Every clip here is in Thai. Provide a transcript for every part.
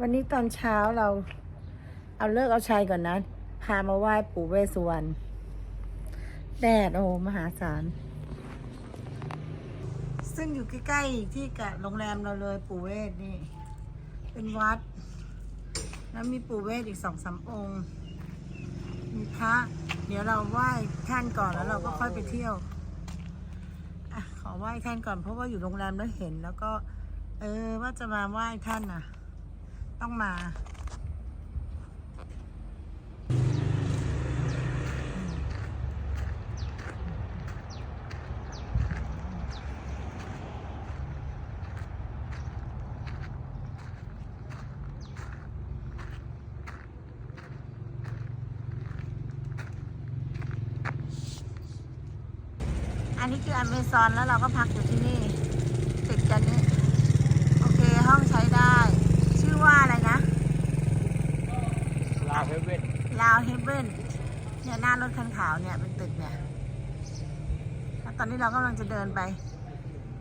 วันนี้ตอนเช้าเรา เอาเลิกเอาชัยก่อนนะ พามาไหว้ปู่เวสสุวรรณแดดโอ้โหมหาศาล ซึ่งอยู่ใกล้ๆที่กับโรงแรมเราเลยปู่เวสนี่ เป็นวัด แล้วมีปู่เวสอีกสองสามองค์ มีพระ เดี๋ยวเราไหว้ท่านก่อนแล้วเราก็ค่อยไปเที่ยวอะขอไหว้ท่านก่อนเพราะว่าอยู่โรงแรมแล้วเห็น แล้วก็ เออว่าจะมาไหว้ท่านน่ะ ต้องมาอันนี้คืออเมซอนแล้วเราก็พักอยู่ที่นี่ ติดกันนี้ โอเค ห้องใช้ได้ ชื่อว่าอะไรนะ ลาเฮเว่น ลาวเฮเ e นเนี่ยหน้ารถคันขาวเนี่ยเป็นตึกเนี่ยแล้วตอนนี้เรากำลังจะเดินไป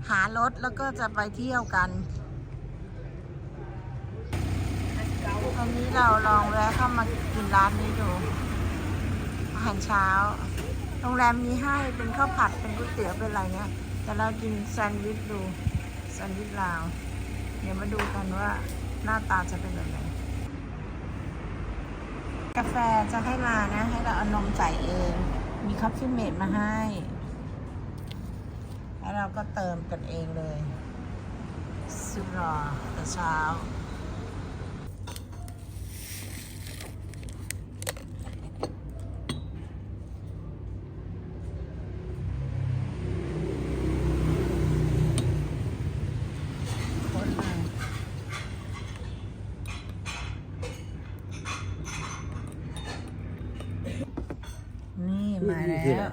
หารถแล้วก็จะไปเที่ยวกัน ตอนนี้เราลองแวะเข้ามากินร้านนี้ดูอาหารเช้า โรงแรมมีให้เป็นข้าวผัดเป็นก๋วยเตี๋ยวเป็นอะไรเนี่ยแต่เรากินแซนด์วิชดูแซนด์วิชลาว เดี๋ยวมาดูกันว่าหน้าตาจะเป็นแบบไหน กาแฟจะให้มานะ ให้เราเอานมใส่เอง มีคัพฟี่เมดมาให้ แล้วเราก็เติมกันเองเลย สุดรอแต่เช้า คนมานี่ มาแล้ว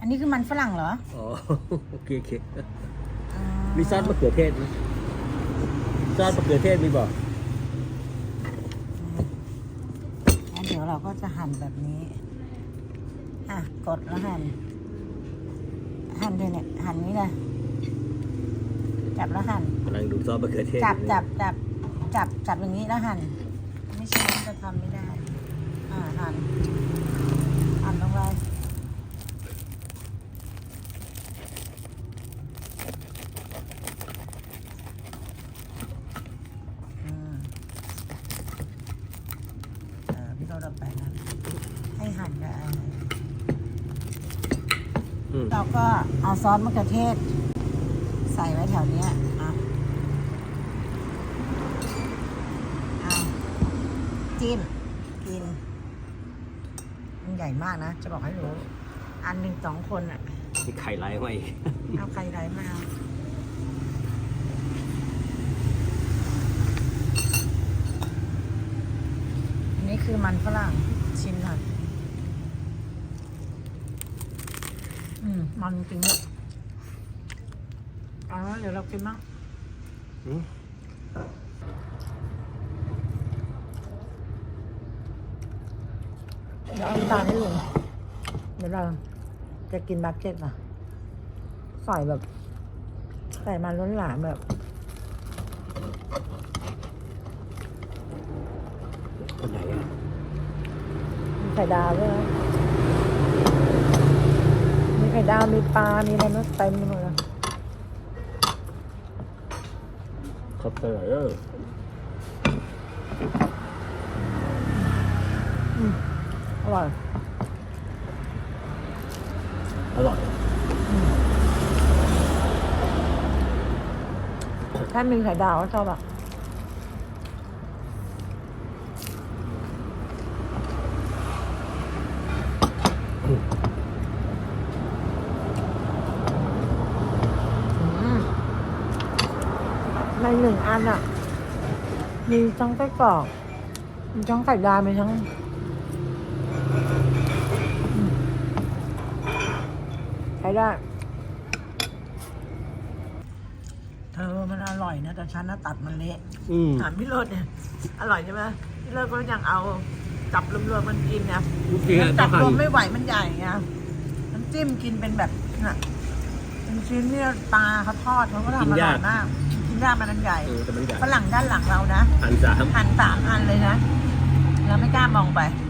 อันนี้คือมันฝรั่งเหรอ อ๋อ โอเคโอเคอ๋อมีซอสมะเขือเทศไหมซอสมะเขือเทศมีบอกแล้วเดี๋ยวเราก็จะหั่นแบบนี้ อะ กดแล้วหั่น หั่นเลยเนี่ย หั่นนี้เลย จับแล้วหั่น กำลังดูซอสมะเขือเทศจับอยู่จับจับจับจับอย่างนี้แล้วหั่น ไม่ใช่จะทำไม่ได้ อ่าหั่นหั่นลงไปอืมเออพี่โรดเอาไปนะให้หั่นกับ อืม เราก็เอาซอสมะเขือเทศ ใส่ไว้แถวเนี้ยอะเอาจิ้มกิน มันใหญ่มากนะ จะบอกให้รู้ อันหนึ่งสองคนอะ มีไข่ไร้ไว้อีกเอาใครไรมาเอาอันนี้คือมันฝรั่งชิมหน่อย อืมมันจริงด้วยเอาละเดี๋ยวเรากินบ้างอืมเดี๋ยวเอาน้ำตาลให้ลุงเดี๋ยวเราจะกินบักเก็ตอะใส่แบบ ใส่มันล้นหลามแบบ คนไหนอะมีไข่ดาวด้วยนะ มีไข่ดาว มีปลา มีอะไรนะเต็มไปหมดเลยคอปเตอร์เอออร่อย อร่อย ถ้ามีไข่ดาวก็ชอบอะอืมใน หนึ่งอันอะ มีทั้งไส้กรอกมีทั้งไข่ดาวมีทั้งอืมใช้ได้เธอมันอร่อยนะแต่ฉันน่ะตัดมันเละอืมถามพี่โรดเนี่ยอร่อยใช่ไหมพี่โรดก็ยังเอาจับรวมๆมันกินเนี่ยลูกเสือจัต้อบงรวมหั่นไม่ไหวมันใหญ่ไงน้ำจิ้มกินเป็นแบบน่ะเป็นชิ้นเนี่ยปลาเขาทอดเขาก็ทำอร่อยมาก กินย่ามันอันใหญ่เออแต่มันใหญ่ฝรั่งด้านหลังเรานะพันสาม หันสามอันเลยนะ แล้วไม่กล้ามองไปอ